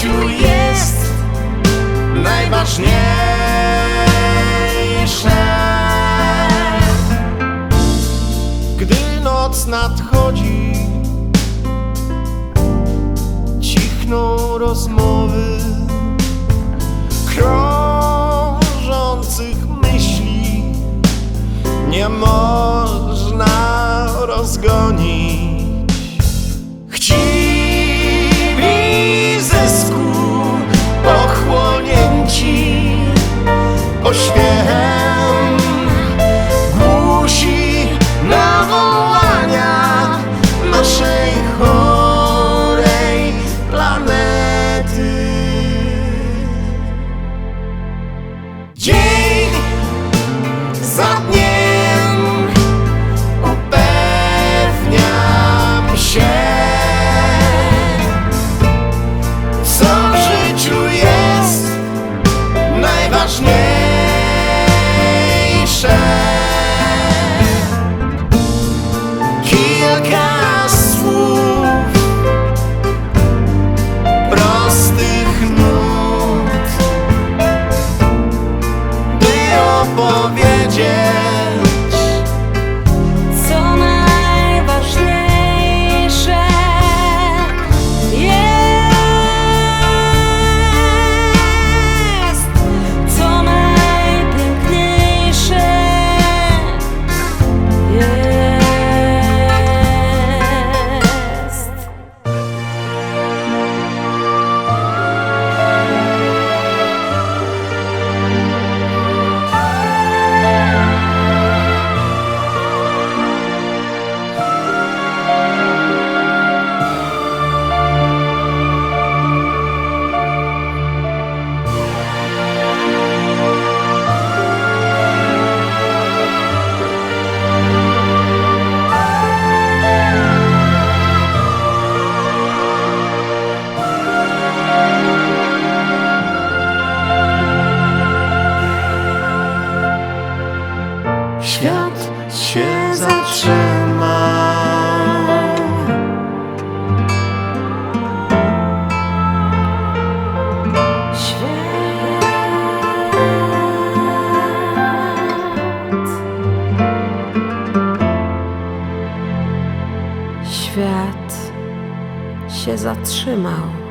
życiu jest najważniejsze. Gdy noc nadchodzi, cichną rozmowy krążących myśli nie można rozgonić. Pośpiechem, głusi nawołania naszej chorej planety. Dzień za dniem się zatrzymał.